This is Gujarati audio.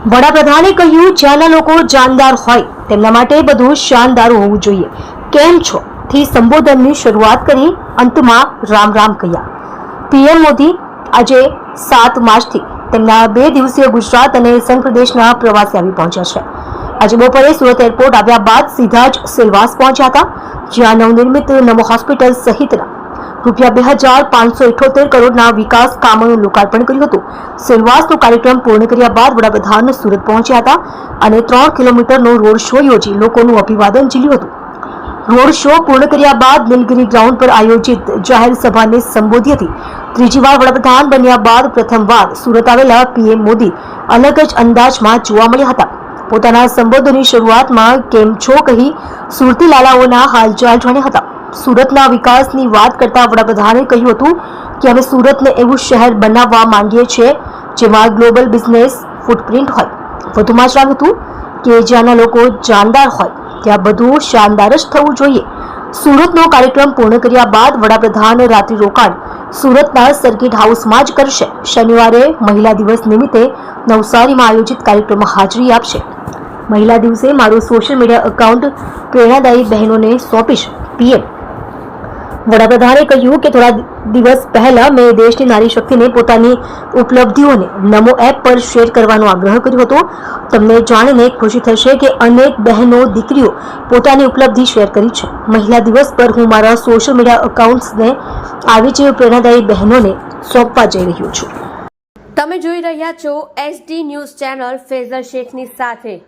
વડાપ્રધાને કહ્યું, જ્યાંના લોકો જાનદાર હોય, તેમના માટે બધું શાનદાર હોવું જોઈએ. કેમ છો? થી સંબોધનની શરૂઆત કરી અંતમાં રામ રામ કહ્યા. પીએમ મોદી આજે સાત માર્ચથી તેમના બે દિવસીય ગુજરાત અને સંઘ પ્રદેશના પ્રવાસે આવી પહોંચ્યા છે. આજે બપોરે સુરત એરપોર્ટ આવ્યા બાદ સીધા જ સેલવાસ પહોંચ્યા હતા, જ્યાં નવનિર્મિત નમો હોસ્પિટલ સહિતના રૂપિયા બે હજાર પાંચસો ઇઠોતેર કરોડના વિકાસ કામોનું લોકાર્પણ કર્યું હતું. સેલવાસનો કાર્યક્રમ પૂર્ણ કર્યા બાદ વડાપ્રધાન સુરત પહોંચ્યા હતા અને ત્રણ કિલોમીટરનો રોડ શો યોજી લોકોનું અભિવાદન ઝીલ્યું હતું. રોડ શો પૂર્ણ કર્યા બાદ નીલગીરી ગ્રાઉન્ડ પર આયોજિત જાહેર સભાને સંબોધી હતી. ત્રીજી વાર વડાપ્રધાન બન્યા બાદ પ્રથમવાર સુરત આવેલા પીએમ મોદી અલગ જ અંદાજમાં જોવા મળ્યા હતા. પોતાના સંબોધનની શરૂઆતમાં કેમ છો કહી સુરતી લાલાઓના હાલચાલ જાણ્યા હતા. સુરતના વિકાસની વાત કરતા વડાપ્રધાને કહ્યું હતું કે અમે સુરતને એવું શહેર બનાવવા માંગીએ છીએ જેમાં ગ્લોબલ બિઝનેસ ફૂટપ્રિન્ટ હોય. વધુમાં જણાવ્યું હતું કે જ્યાંના લોકો જાનદાર હોય, ત્યાં બધું શાનદાર જ થવું જોઈએ. સુરતનો કાર્યક્રમ પૂર્ણ કર્યા બાદ વડાપ્રધાન રાત્રિ રોકાણ સુરતના સર્કિટ હાઉસમાં જ કરશે. શનિવારે મહિલા દિવસ નિમિત્તે નવસારીમાં આયોજિત કાર્યક્રમમાં હાજરી આપશે. મહિલા દિવસે મારું સોશિયલ મીડિયા એકાઉન્ટ પ્રેરણાદાયી બહેનોને સોંપીશ. પીએમ વડાપ્રધાને કહ્યું કે થોડા દિવસ પહેલા મેં દેશની નારી શક્તિને પોતાની ઉપલબ્ધિઓને નમો એપ પર શેર કરવાનો આગ્રહ કર્યો હતો. તમને જાણીને ખુશી થશે કે અનેક બહેનો, દીકરીઓ પોતાની ઉપલબ્ધિ શેર કરી છે. મહિલા દિવસ પર હું મારા સોશિયલ મીડિયા એકાઉન્ટ્સને આવી જ પ્રેરણાદાયી બહેનોને સોંપવા જઈ રહ્યો છું. તમે જોઈ રહ્યા છો એસડી ન્યૂઝ ચેનલ ફેઝર શેખની સાથે.